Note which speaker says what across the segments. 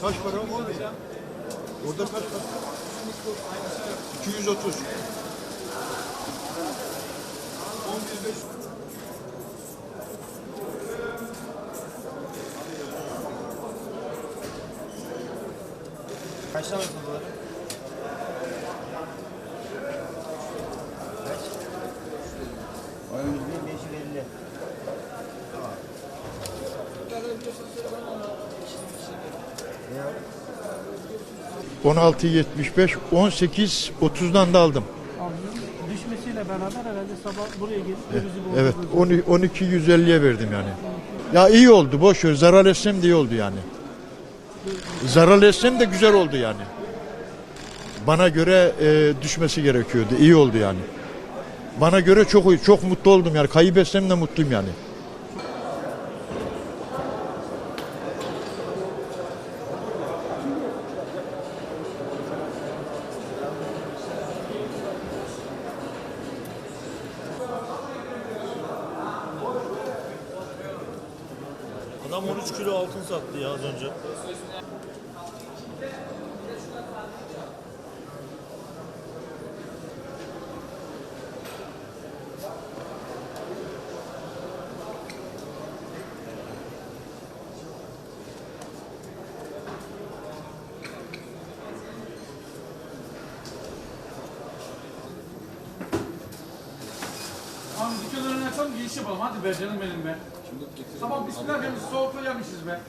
Speaker 1: Kaç para? Orada kaç para? 230. 11.500.
Speaker 2: Kaç tane
Speaker 1: 16.75, 18 30'dan da aldım.
Speaker 3: Düşmesiyle beraber herhalde sabah buraya gelip bozdu.
Speaker 1: Evet, 12 150'ye verdim yani. Ya iyi oldu, boş ver. Zarar etsem de iyi oldu yani. Zarar etsem de güzel oldu yani. Bana göre e, düşmesi gerekiyordu. iyi oldu yani. Bana göre çok çok mutlu oldum yani. Kayıp etsem de mutluyum yani.
Speaker 4: Adam 13 kilo altın sattı ya az önce.
Speaker 3: Abi dükkanın önüne açalım giriş yapalım. Hadi be canım benim be. Sabah bismillah demiş soğukta yemişiz be.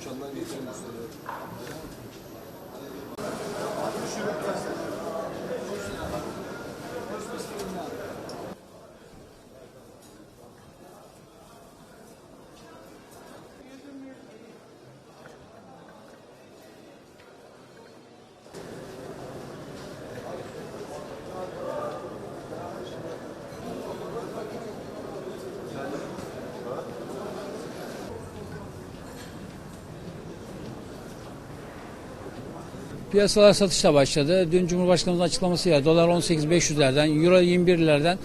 Speaker 5: Piyasalar satışla başladı. Dün Cumhurbaşkanımızın açıklamasıyla dolar 18.500'lerden, euro 21'lerden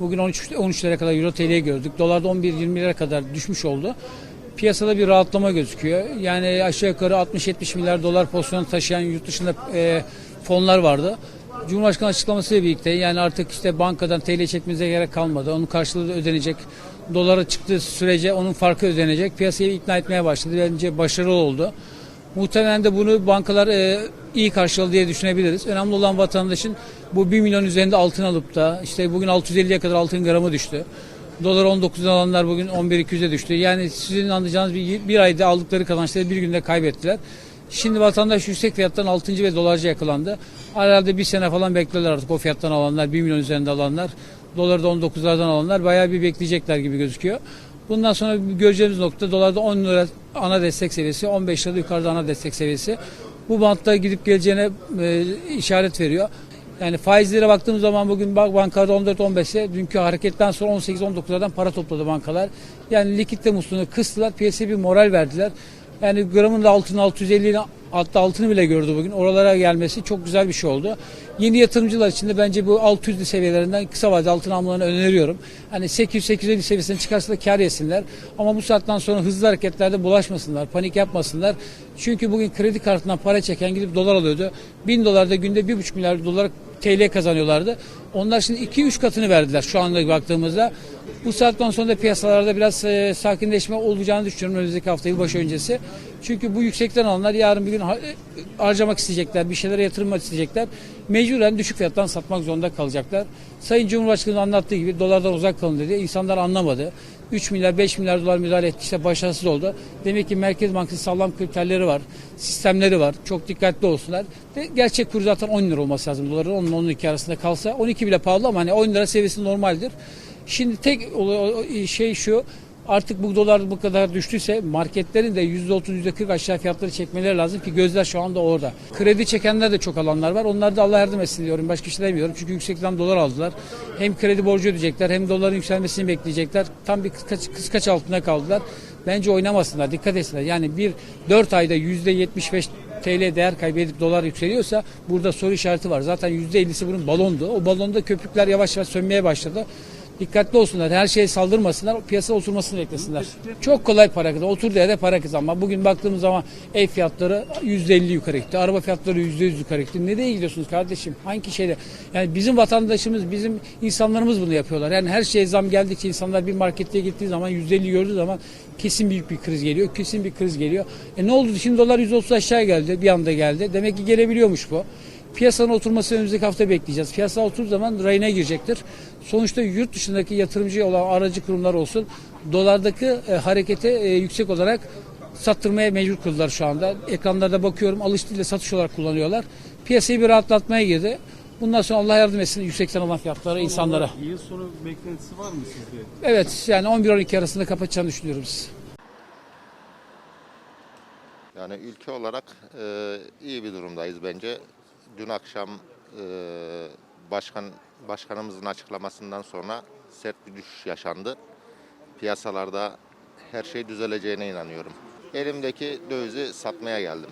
Speaker 5: bugün 13 13 lira kadar euro TL'ye gördük. Dolar da 11-20 lira kadar düşmüş oldu. Piyasada bir rahatlama gözüküyor. Yani aşağı yukarı 60-70 milyar dolar pozisyonu taşıyan yurt dışında e, fonlar vardı. Cumhurbaşkanı açıklamasıyla birlikte yani artık işte bankadan TL çekmenize gerek kalmadı. Onun karşılığı ödenecek. Dolara çıktığı sürece onun farkı ödenecek. Piyasayı ikna etmeye başladı. Bence başarılı oldu. Muhtemelen de bunu bankalar e, iyi karşıladı diye düşünebiliriz. Önemli olan vatandaşın bu 1 milyon üzerinde altın alıp da işte bugün 650'ye kadar altın gramı düştü. Dolar 19'dan alanlar bugün 11.200'e düştü. Yani sizin anlayacağınız bir, bir ayda aldıkları kazançları bir günde kaybettiler. Şimdi vatandaş yüksek fiyattan altıncı ve dolarcı yakalandı. Herhalde bir sene falan beklerler artık o fiyattan alanlar, 1 milyon üzerinde alanlar. Doları da 19'lardan alanlar bayağı bir bekleyecekler gibi gözüküyor. Bundan sonra göreceğimiz nokta dolarda 10 lira ana destek seviyesi, 15 lira yukarıda ana destek seviyesi. Bu bantta gidip geleceğine e, işaret veriyor. Yani faizlere baktığımız zaman bugün bankalarda 14-15'e dünkü hareketten sonra 18-19'lardan para topladı bankalar. Yani likitte musluğunu kıstılar, piyasaya bir moral verdiler. Yani gramın da altını 650 hatta altını bile gördü bugün. Oralara gelmesi çok güzel bir şey oldu. Yeni yatırımcılar için de bence bu 600 seviyelerinden kısa vadeli altın almalarını öneriyorum. Hani 800-850 seviyesine çıkarsa da kar yesinler. Ama bu saatten sonra hızlı hareketlerde bulaşmasınlar, panik yapmasınlar. Çünkü bugün kredi kartından para çeken gidip dolar alıyordu. 1000 dolarda günde 1,5 milyar dolar TL kazanıyorlardı. Onlar şimdi 2-3 katını verdiler şu anda baktığımızda. Bu saatten sonra da piyasalarda biraz e, sakinleşme olacağını düşünüyorum önümüzdeki hafta yılbaşı öncesi. Çünkü bu yüksekten alanlar yarın bir gün e, harcamak isteyecekler, bir şeylere yatırmak isteyecekler. Mecburen düşük fiyattan satmak zorunda kalacaklar. Sayın Cumhurbaşkanı anlattığı gibi dolardan uzak kalın dedi. İnsanlar anlamadı. 3 milyar 5 milyar dolar müdahale etti işte başarısız oldu. Demek ki Merkez Bankası sağlam kriterleri var, sistemleri var. Çok dikkatli olsunlar. Ve gerçek kur zaten 10 lira olması lazım doların 10 ile 12 arasında kalsa 12 bile pahalı ama hani 10 lira seviyesi normaldir. Şimdi tek şey şu artık bu dolar bu kadar düştüyse marketlerin de %30 %40 aşağı fiyatları çekmeleri lazım ki gözler şu anda orada. Kredi çekenler de çok alanlar var. Onlar da Allah yardım etsin diyorum. Başka şey demiyorum. Çünkü yüksekten dolar aldılar. Hem kredi borcu ödeyecekler hem doların yükselmesini bekleyecekler. Tam bir kıskaç, kıskaç altında kaldılar. Bence oynamasınlar. Dikkat etsinler. Yani bir 4 ayda %75 TL değer kaybedip dolar yükseliyorsa burada soru işareti var. Zaten %50'si bunun balondu. O balonda köpükler yavaş yavaş sönmeye başladı. Dikkatli olsunlar. Her şeye saldırmasınlar. Piyasa oturmasını beklesinler. Çok kolay para kazanma. Oturduğu yerde para kazanma. Bugün baktığımız zaman ev fiyatları %50 yukarı gitti. Araba fiyatları %100 yukarı gitti. Nereye gidiyorsunuz kardeşim? Hangi şeyde? Yani bizim vatandaşımız, bizim insanlarımız bunu yapıyorlar. Yani her şeye zam geldikçe insanlar bir markete gittiği zaman %50 gördüğü zaman kesin büyük bir kriz geliyor. Kesin bir kriz geliyor. E ne oldu? Şimdi dolar 130 aşağı geldi. Bir anda geldi. Demek ki gelebiliyormuş bu. Piyasanın oturması önümüzdeki hafta bekleyeceğiz. Piyasa oturduğu zaman rayına girecektir. Sonuçta yurt dışındaki yatırımcı olan aracı kurumlar olsun dolardaki e, harekete e, yüksek olarak sattırmaya mecbur kıldılar şu anda. Ekranlarda bakıyorum alış değil de satış olarak kullanıyorlar. Piyasayı bir rahatlatmaya girdi. Bundan sonra Allah yardım etsin yüksekten olan fiyatları insanlara.
Speaker 2: Yıl sonu beklentisi var mı sizde?
Speaker 5: Evet yani 11-12 arasında kapatacağını düşünüyoruz.
Speaker 6: Yani ülke olarak e, iyi bir durumdayız bence. Dün akşam e, başkan başkanımızın açıklamasından sonra sert bir düşüş yaşandı. Piyasalarda her şey düzeleceğine inanıyorum. Elimdeki dövizi satmaya geldim.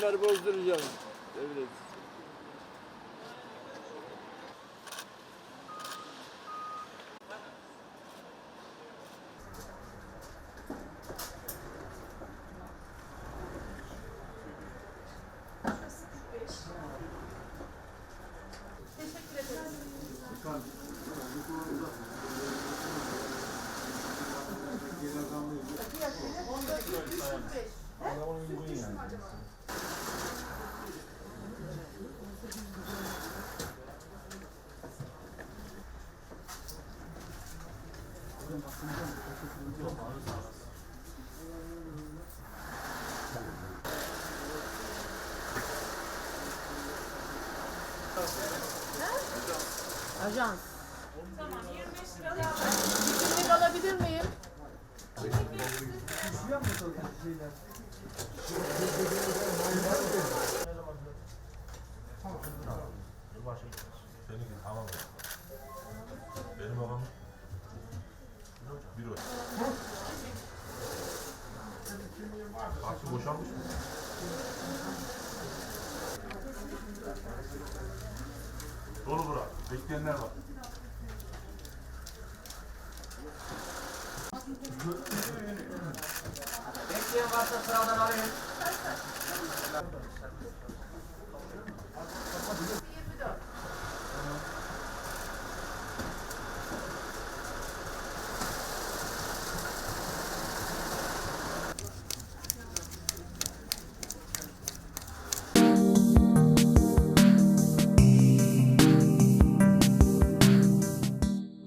Speaker 2: Bunları bozduracağım. Devlet.
Speaker 7: Ajans. Tamam 25 lira. Bir günlük alabilir miyim?
Speaker 8: Benim babam bir o. Aklı boşalmış mı? Dolu bura. Bekleyenler var.
Speaker 9: Bekleyen varsa sıradan arayın.